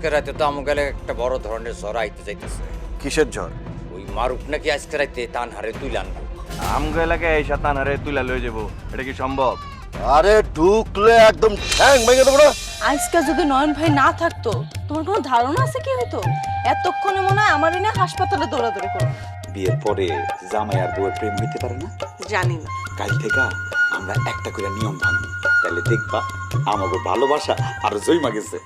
আজকে রাতে তো আমার গেলে একটা বড় ধরনের ঝড় আইতে যাইতেছে। কিসের ঝড়? ওই মারুফ নাকি আজকে রাতে তান হারে তুই আনব। আমগো এলাকায় এই সাতান হারে তুলা লয়ে যাব। এটা কি সম্ভব? আরে ঢুকলে একদম ঠ্যাং ভেঙে দেবো না। আজকে যদি নয়ন ভাই না থাকতো তোমার কোনো ধারণা আছে কি হতো এতক্ষণে মনে হয় আমার এনে হাসপাতালে দৌড়াদৌড়ি করো। বিয়ের পরে জামাই আর বউয়ের প্রেম হইতে পারে না? জানি না। কাল থেকে আমরা একটা করে নিয়ম ভাঙবো। তাহলে দেখবা আমাকে ভালোবাসা আর জৈমা গেছে।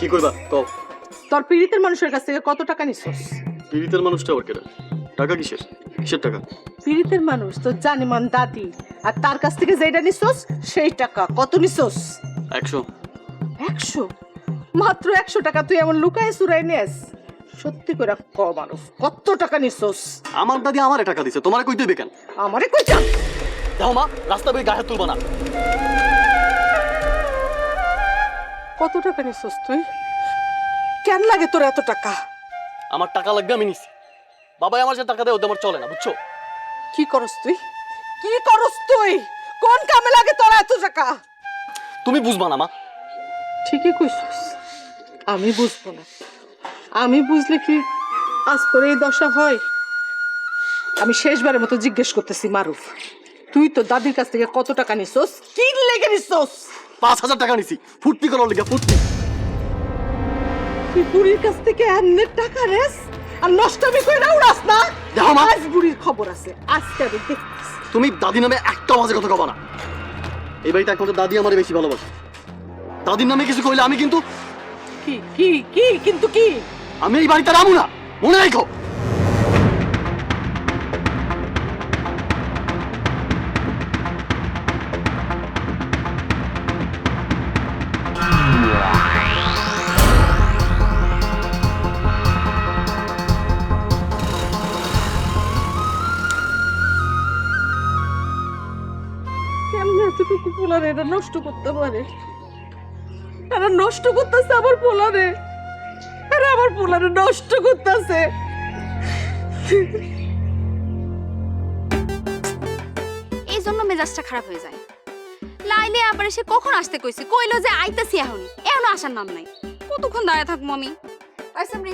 কি করবা? কও। তোর পীড়িতের মানুষের কাছ থেকে কত টাকা নিছস? পীড়িতের মানুষটা আবার কেনা টাকা কিসের? কিসের টাকা? পীড়িতের মানুষ তো জানিমান দাদি আর তার কাছ থেকে যেটা নিছস সেই টাকা। কত নিছস? একশো। একশো? মাত্র একশো টাকা তুই এমন লুকায় সুরাই নেস। সত্যি করে ক মানুষ কত টাকা নিছস? আমার দাদি আমারে টাকা দিছে তোমারে কই দিবে কেন? আমারে কই চান দেখো মা রাস্তা বেয়ে গায়ে তুলবা না। কত টাকা নিছস তুই? কেন লাগে তোর এত টাকা? আমার টাকা লাগবে আমি নিছি। বাবাই আমার যে টাকা দেয় ওদের আমার চলে না বুঝছ? কি করস তুই? কি করস তুই? কোন কামে লাগে তোর এত টাকা? তুমি বুঝবা না মা। ঠিকই কইছিস। আমি বুঝব না। আমি বুঝলে কি আজ করে এই দশা হয়? আমি শেষবারের মতো জিজ্ঞেস করতেছি মারুফ তুই তো দাদির কাছ থেকে কত টাকা নিছস? কি লেগে নিছস? পাঁচ হাজার টাকা নিছি। ফুর্তি করার লিগে ফুর্তি। তুই বুড়ির কাছ থেকে এমনি টাকা রেস আর নষ্টমি করে না উড়াস না? দেখো মা। আজ বুড়ির খবর আছে। আজকে আমি দেখতেছি। তুমি দাদি নামে একটা বাজে কথা কবা না। এই বাড়িতে একমাত্র দাদি আমার বেশি ভালোবাসে। দাদির নামে কিছু কইলে আমি কিন্তু কি কি কি কিন্তু কি? আমি এই বাড়িতে রামু না। মনে রাখো। এটা নষ্ট করতে পারে। এরা নষ্ট করতেছে আমার পোলারে। এরা আমার পোলারে নষ্ট করতেছে। এই জন্য মেজাজটা খারাপ হয়ে যায়। লাইলে আবার সে কখন আসতে কইছি? কইলো যে আইতাছি এখনই। এখনও আসার নাম নাই। কতক্ষণ দাঁড়িয়ে থাকব আমি? আইসামরি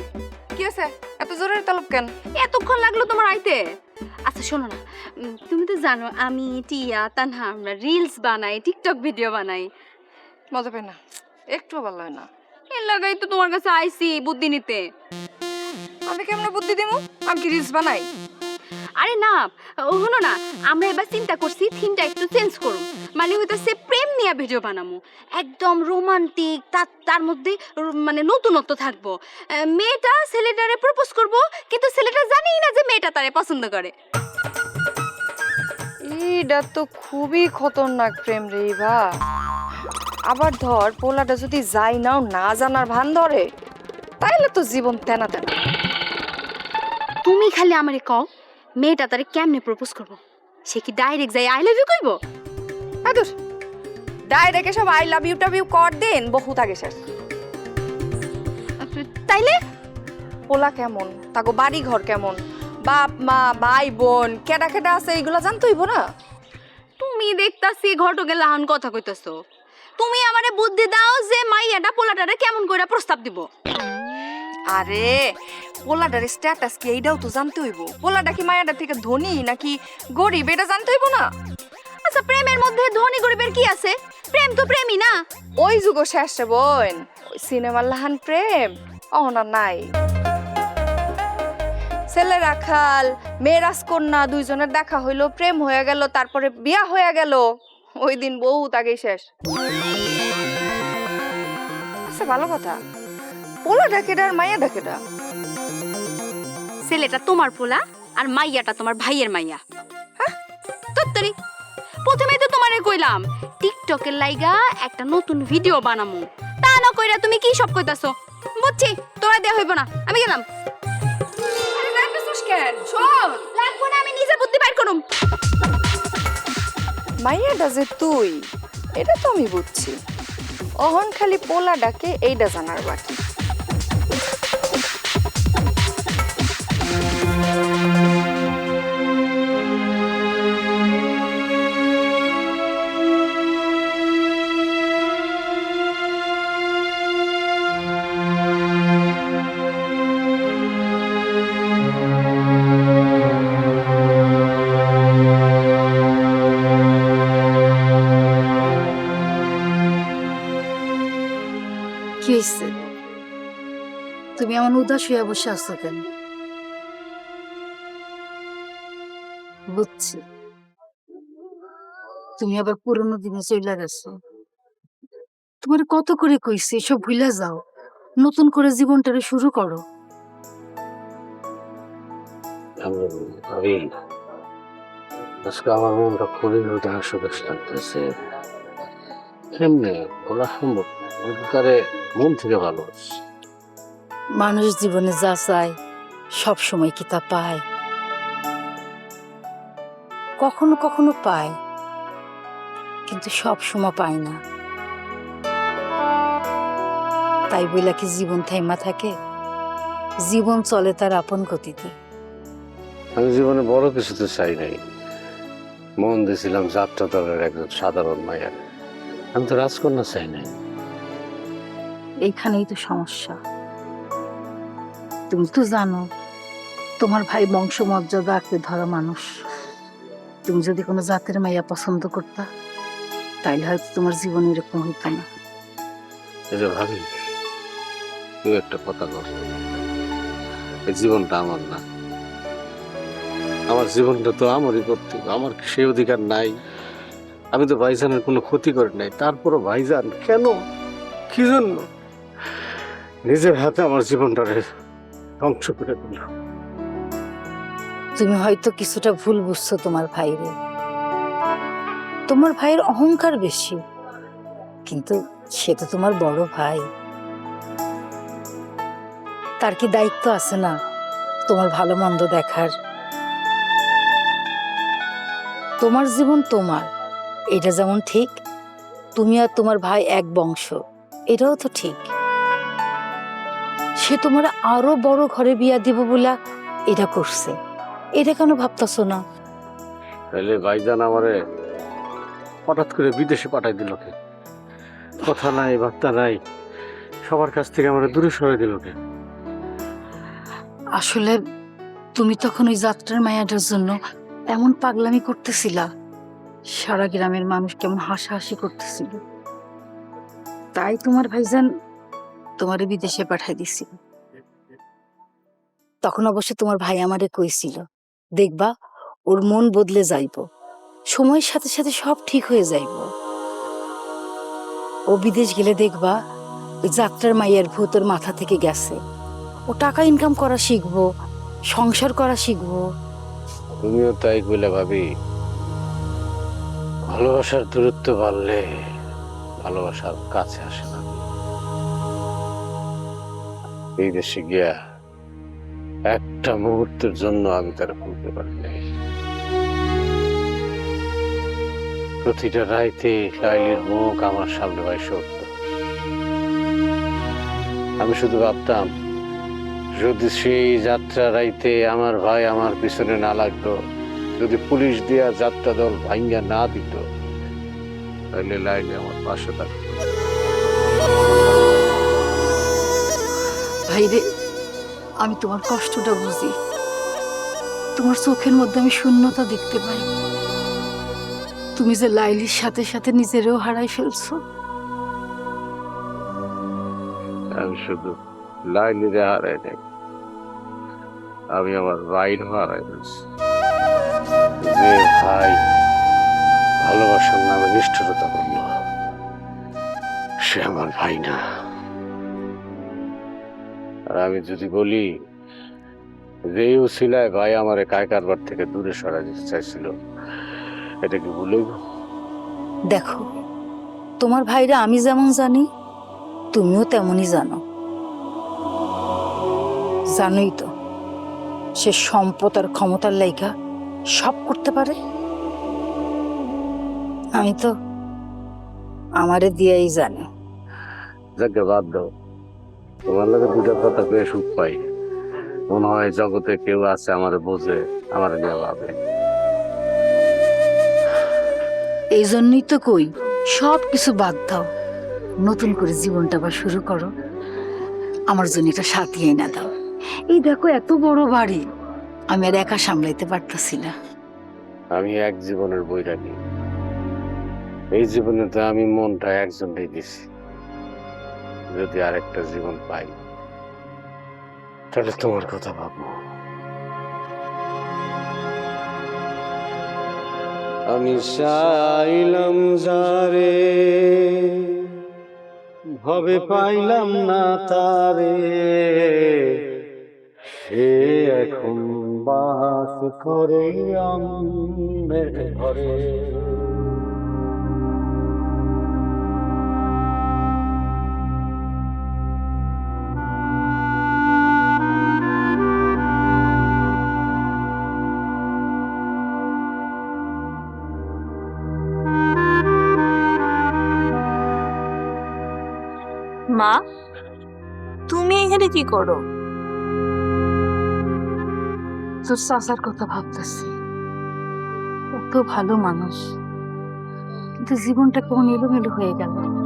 কি আছে এত জরুরি তলব কেন? এতক্ষণ লাগল তোমার আইতে। আচ্ছা শোনো না। তুমি তো জানো আমি টিয়া তানহা আমরা রিলস বানাই টিকটক ভিডিও বানাই। মজা পাই না। একটু ভালো হয় না। এর লাগাই তো তোমার কাছে আইসি বুদ্ধি নিতে। আমি কেমন বুদ্ধি দিমু? আমি কি রিলস বানাই? আরে না হলো না আমরা এবার চিন্তা করছি থিমটা একটু চেঞ্জ করুন। মানে হইতেছে প্রেম নিয়ে ভিডিও বানামু। একদম রোমান্টিক তার তার মধ্যে মানে নতুনত্ব থাকব। মেয়েটা ছেলেটারে প্রপোজ করব কিন্তু ছেলেটা জানেই না যে মেয়েটা তারে পছন্দ করে। এইটা তো খুবই খতরনাক প্রেম রে ভা আবার ধর পোলাটা যদি যাই নাও না জানার ভান ধরে তাইলে তো জীবন তেনা তেনা। তুমি খালি আমারে কও মেয়েটা তারে কেমনে প্রপোজ করব? সে কি ডাইরেক্ট যাই আই লাভ ইউ কইব? আদুর। ডাইরেক্ট সব আই লাভ ইউ টাভ ইউ কর দেন বহুত আগে শেষ তাইলে? পোলা কেমন? তাকো বাড়ি ঘর কেমন? বাপ মা ভাই বোন কেডা কেডা আছে এইগুলা জানতে হইব না? তুমি দেখতাছি ঘটকে লাহান কথা কইতাছো। তুমি আমারে বুদ্ধি দাও যে মাইয়াটা পোলাটারে কেমন কইরা প্রস্তাব দিব। আরে পোলাটার স্ট্যাটাস কি এইটাও তো জানতে হইব। পোলাটা কি মায়াটা থেকে ধনী নাকি গরিব, এটা জানতে হইব না? আচ্ছা প্রেমের মধ্যে ধনী গরিবের কি আছে? প্রেম তো প্রেমই না। ওই যুগ শেষে বোন। সিনেমার লাহান প্রেম। অহনা নাই। ছেলে রাখাল মেয়ে কন্যা, দুইজনের দেখা হইল, প্রেম হয়ে গেল, তারপরে বিয়া হয়ে গেল। ওই দিন বহুত আগেই শেষ। আচ্ছা ভালো কথা। পোলা ডাকেডা আর মাইয়া ডাকেডা ছেলেটা তোমার পোলা আর মাইয়াটা তোমার ভাইয়ের মাইয়া। হ্যাঁ? তোত্তরি। প্রথমে তো তোমারে কইলাম টিকটকের লাইগা একটা নতুন ভিডিও বানামু। তা না কইরা তুমি কি সব কইতাছো? বুঝছি তোরা দেয়া হইব না আমি গেলাম। লাগবো না আমি নিজে বুদ্ধি বাইর করুম। মাইয়াটা যে তুই এটা তো আমি বুঝছি। অহন খালি পোলা ডাকে এইটা জানার বাকি। কি হয়েছে তুমি এমন উদাস হয়ে বসে আছো কেন? বুঝছি। তুমি আবার পুরোনো দিনে চলে গেছো। তোমার কত করে কইছি, এসব ভুলে যাও। নতুন করে জীবনটারে শুরু করো। আজকে আমার মনটা খুবই উদাস লাগতেছে। কেমনে বলা সম্ভব তারে মন থেকে ভালোবাসি। মানুষ জীবনে যা চায় সব সময় কি তা পায়? কখনো কখনো পায় কিন্তু সব সময় পায় না। তাই বইলা কি জীবন থাইমা থাকে? জীবন চলে তার আপন গতিতে। আমি জীবনে বড় কিছু তো চাই নাই। মন দিয়েছিলাম যাত্রা দলের একজন সাধারণ মায়ের। আমি তো রাজকন্যা চাই নাই। এইখানেই তো সমস্যা। তুমি তো জানো তোমার ভাই বংশমর্যাদা আঁকড়ে ধরা মানুষ। তুমি যদি কোনো জাতের মাইয়া পছন্দ করতা তাইলে হয়তো তোমার জীবন এরকম হইতো না। যে ভাবি তুই একটা কথা কর। এই জীবনটা আমার না। আমার জীবনটা তো আমারই করতে হবে। আমার সেই অধিকার নাই। আমি তো ভাইজানের কোনো ক্ষতি করি নাই। তারপরও ভাইজান কেন? কি জন্য? নিজের হাতে আমার জীবনটারে ধ্বংস করে দিল। তুমি হয়তো কিছুটা ভুল বুঝছ তোমার ভাইরে। তোমার ভাইয়ের অহংকার বেশি, কিন্তু সে তো তোমার বড় ভাই। তার কি দায়িত্ব আছে না তোমার ভালো মন্দ দেখার? তোমার জীবন তোমার। এটা যেমন ঠিক তুমি আর তোমার ভাই এক বংশ এটাও তো ঠিক। সে তোমার আরও বড় ঘরে বিয়া দিব বলে এটা করছে। এটা কেন ভাবতেছো না? তাহলে ভাইজান আমারে হঠাৎ করে বিদেশে পাঠাই দিল কে? কথা নাই বার্তা নাই সবার কাছ থেকে আমার দূরে সরে দিল কে? আসলে তুমি তখন ওই যাত্রার মায়াটার জন্য এমন পাগলামি করতেছিলা। সারা গ্রামের মানুষ কেমন হাসাহাসি করতেছিল। তাই তোমার ভাইজান তোমারে বিদেশে পাঠাই দিছিল। তখন অবশ্য তোমার ভাই আমারে কইছিল, দেখবা, ওর মন বদলে যাইব, সময়ের সাথে সাথে সব ঠিক হয়ে যাইব। ও বিদেশ গেলে দেখবা, ওই যাত্রার মাইয়ার ভূত ওর মাথা থেকে গেছে। ও টাকা ইনকাম করা শিখব, সংসার করা শিখব। তুমিও তাই বলে ভাবি। ভালোবাসার দূরত্ব বাড়লে ভালোবাসার কাছে আসে না। এই দেশে গিয়া একটা মুহূর্তের জন্য আমি তারা ভুলতে পারি নাই। প্রতিটা রাইতে লাইলির মুখ আমার সামনে ভাইসে উঠত। আমি শুধু ভাবতাম, যদি সেই যাত্রা রাইতে আমার ভাই আমার পিছনে না লাগতো যদি পুলিশ দিয়া যাত্রা দল ভাঙ্গা না দিত তাহলে লাইনে আমার পাশে থাকতো। ভাইরে আমি তোমার কষ্টটা বুঝি। তোমার চোখের মধ্যে আমি শূন্যতা দেখতে পাই। তুমি যে লাইলির সাথে সাথে নিজেরও হারাই ফেলছো। আমি শুধু লাইনিরে হারাই নাই আমি আমার ভাইর হারাই ফেলছি। যে ভাই, ভালোবাসার নামে নিষ্ঠুরতা করল সে আমার ভাই না। আর আমি যদি বলি যে উসিলায় ভাই আমার কায় কারবার থেকে দূরে সরা যেতে চাইছিল, এটা কি ভুলে দেখো, তোমার ভাইরা আমি যেমন জানি, তুমিও তেমনই জানো। জানোই তো, সে সম্পদ আর ক্ষমতার লাইগা সব করতে পারে? আমি তো আমারে দিয়েই জানি। যাকে বাদ দাও। তোমার লাগে দুটা কথা পেয়ে সুখ পাই। মনে হয় জগতে কেউ আছে আমার বোঝে আমার নিয়ে ভাবে। এই জন্যই তো কই সব কিছু বাদ দাও। নতুন করে জীবনটা আবার শুরু করো। আমার জন্য একটা সাথী এনে দাও। এই দেখো এত বড় বাড়ি। আমি আর একা সামলাইতে পারতাছি না। আমি এক জীবনের বৈরাগী এই জীবনে তো আমি মনটা একজনটাই দিছি। যদি আরেকটা জীবন পাই, তাহলে তোমার কথা ভাববো। আমি চাইলাম যারে, ভবে পাইলাম না তারে। সে এখন বাস করে ঘরে। মা তুমি এখানে কি করো? তোর চাচার কথা ভাবতেছি। কত ভালো মানুষ। কিন্তু জীবনটা কেমন এলোমেলো হয়ে গেল।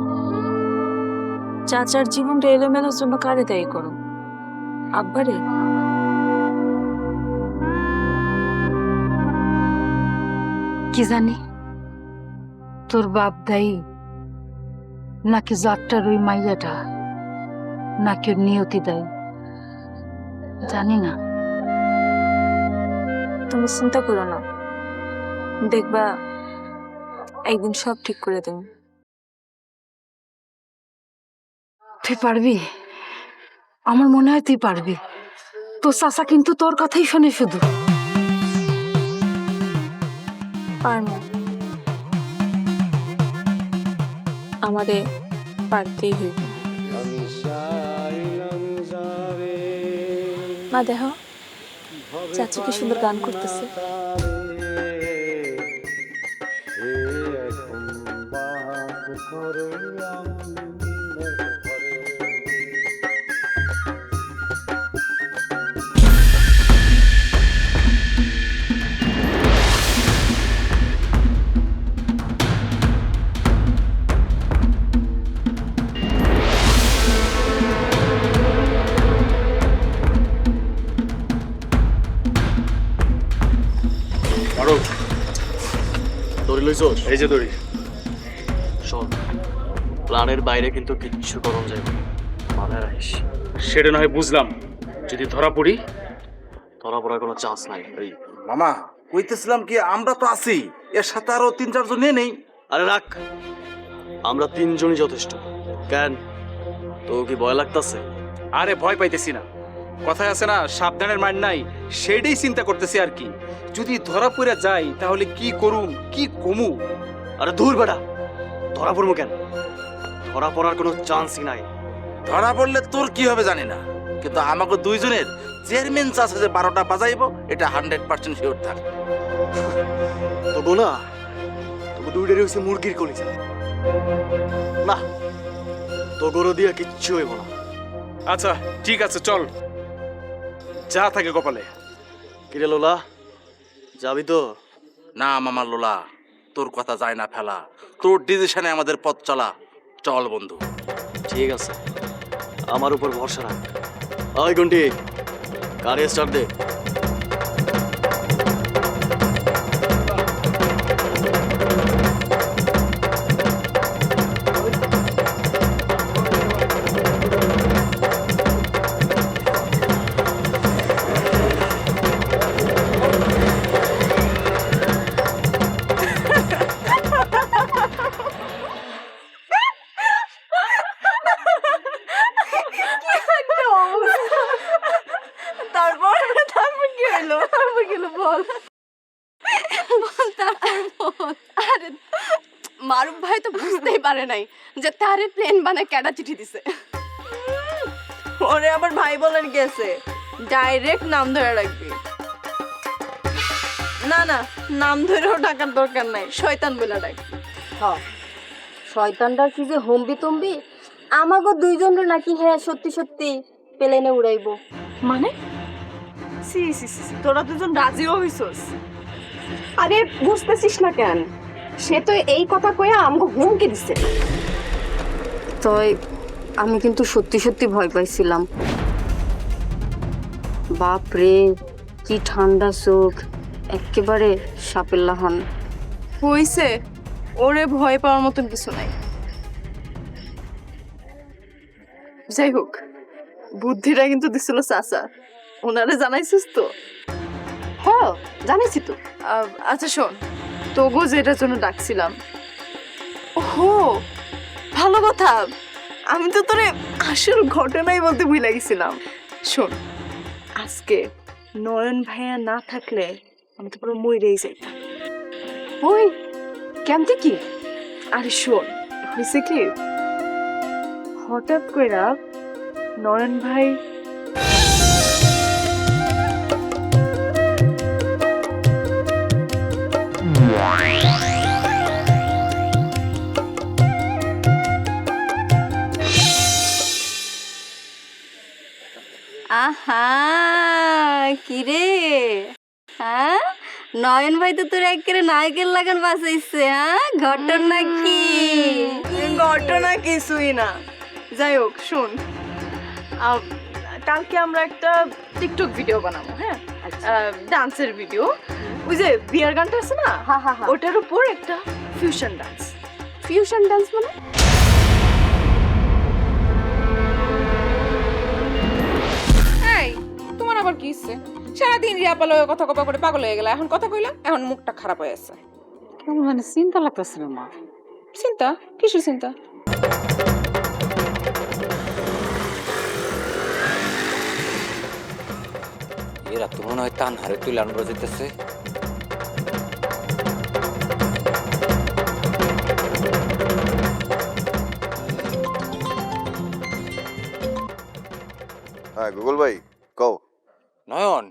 চাচার জীবনটা এলোমেলোর জন্য কারে দায়ী করো আব্বারে? কি জানি? তোর বাপ দায়ী। নাকি যাত্রার ওই মাইয়াটা? নাকি নিয়তি দায়ী? জানি না। তুমি চিন্তা করো না। দেখবা একদিন সব ঠিক করে দেব। তুই পারবি? আমার মনে হয় তুই পারবি। তোর চাচা কিন্তু তোর কথাই শোনে শুধু। পারব। আমারে পারতেই হইব। মা দেখ। চাচু কি সুন্দর গান করতেছে? এই যে দড়ি। শোন প্ল্যানের বাইরে কিন্তু কিচ্ছু করণ যাবে না। মাথায় রাখিস। সেটা না হয় বুঝলাম। যদি ধরা পড়ি? ধরা পড়ার কোনো চান্স নাই। এই মামা কইতেছিলাম কি আমরা তো আছি। এর সাথে আরও তিন চারজন নিয়ে নেই। আরে রাখ। আমরা তিনজনই যথেষ্ট। কেন? তো কি ভয় লাগতাছে? আরে ভয় পাইতেছি না। কথায় আছে না সাবধানের মার নাই। সেটাই চিন্তা করতেছি আর কি। যদি ধরা পড়ে যাই তাহলে কি করুম কি কমু? আরে দূর বেটা ধরা পড়ব কেন? ধরা পড়ার কোনো চান্সই নাই। ধরা পড়লে তোর কি হবে জানি না। কিন্তু আমাকে দুইজনের চেয়ারম্যান চাষে যে বারোটা বাজাইবো এটা হান্ড্রেড পার্সেন্ট শিওর থাক। তবু না তবু দুইটারই হচ্ছে মুরগির কলিজা। না তো গরু দিয়া কিচ্ছু হইব না। আচ্ছা ঠিক আছে চল। যা থাকে কপালে। কিরে লোলা যাবি তো? না মামা লোলা। তোর কথা যায় না ফেলা। তোর ডিসিশনে আমাদের পথ চলা। চল বন্ধু। ঠিক আছে। আমার উপর ভরসা রাখ। ওই গুন্টি গাড়ি স্টার্ট দে। গেছে ডাইরেক্ট নাম ধরে রাখবি না না নাম ধরেও ডাকার দরকার নাই শয়তান বলে ডাকবি শয়তানটা কি যে হম্বি তম্বি? আমাগো দুইজনের নাকি হ্যাঁ সত্যি সত্যি প্লেনে উড়াইবো। মানে? সি সি সি সি, তোরা দুজন রাজিও হইছস? আরে বুঝতেছিস না কেন? সে তো এই কথা কইয়া আমাকে হুমকি দিছে। তয় আমি কিন্তু সত্যি সত্যি ভয় পাইছিলাম। বাপ রে কি ঠান্ডা চোখ। একেবারে সাপের লাহান হইছে ওরে ভয় পাওয়ার মতন কিছু নাই। যাই হোক বুদ্ধিটা কিন্তু দিছিল চাচা। ওনারে জানাইছিস তো? হ্যাঁ জানিসই তো। আচ্ছা শোন তোগো যেটার জন্য ডাকছিলাম। ওহো ভালো কথা। আমি তো তোরে আসল ঘটনাই বলতে ভুলে গেছিলাম। শোন আজকে নয়ন ভাইয়া না থাকলে আমি তো পুরো মরেই যাইতাম। ওই কেমতে কি? আরে শোন হয়েছে কি? হঠাৎ করে নয়ন ভাই আহা কিরে? হ্যাঁ? নয়ন ভাই তো তোর একেবারে নায়কের লাগান বাঁচাইছে হ্যাঁ? ঘটনা কি? ঘটনা কিছুই না। যাই হোক শোন। কালকে আমরা একটা টিকটক ভিডিও বানাবো হ্যাঁ? ডান্সের ভিডিও। ওই যে বিয়ার গানটা আছে না? হা হা হা। ওটার উপর একটা ফিউশন ডান্স ফিউশন ডান্স মানে? সারাদিন রিয়া পালো কথা কপা করে পাগল হয়ে গেল। এখন কথা কইলা এখন মুখটা খারাপ হয়ে আছে। কেমন মানে চিন্তা লাগতেছে না মা। চিন্তা? কিসের চিন্তা? এরা তো মনে হয় তান হারে তুলে আনব যেতেছে। হ্যাঁ গুগল ভাই কও। নয়ন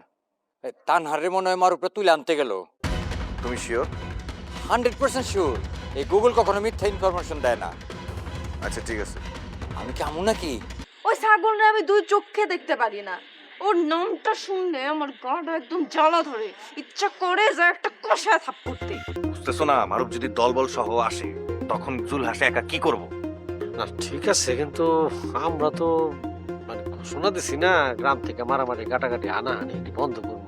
এ, তান হারে মনে হয় আমার উপরে তুলে আনতে গেল। তুমি শিওর হান্ড্রেড পার্সেন্ট শিওর এই গুগল কখনো মিথ্যা ইনফরমেশন দেয় না। আচ্ছা ঠিক আছে। আমি কেমন নাকি? ওই ছাগলটা আমি দুই চোখে দেখতে পারি না। ওর নামটা শুনলে আমার গাটা একদম জ্বালা ধরে। ইচ্ছা করে যে একটা কষা থাপ্পড় দিই। বুঝতেছো না মারুফ যদি দলবল সহ আসে তখন জুল হাসে একা কি করব? না ঠিক আছে কিন্তু আমরা তো মানে ঘোষণা দিছি না গ্রাম থেকে মারামারি কাটাকাটি হানাহানি এটি বন্ধ করব।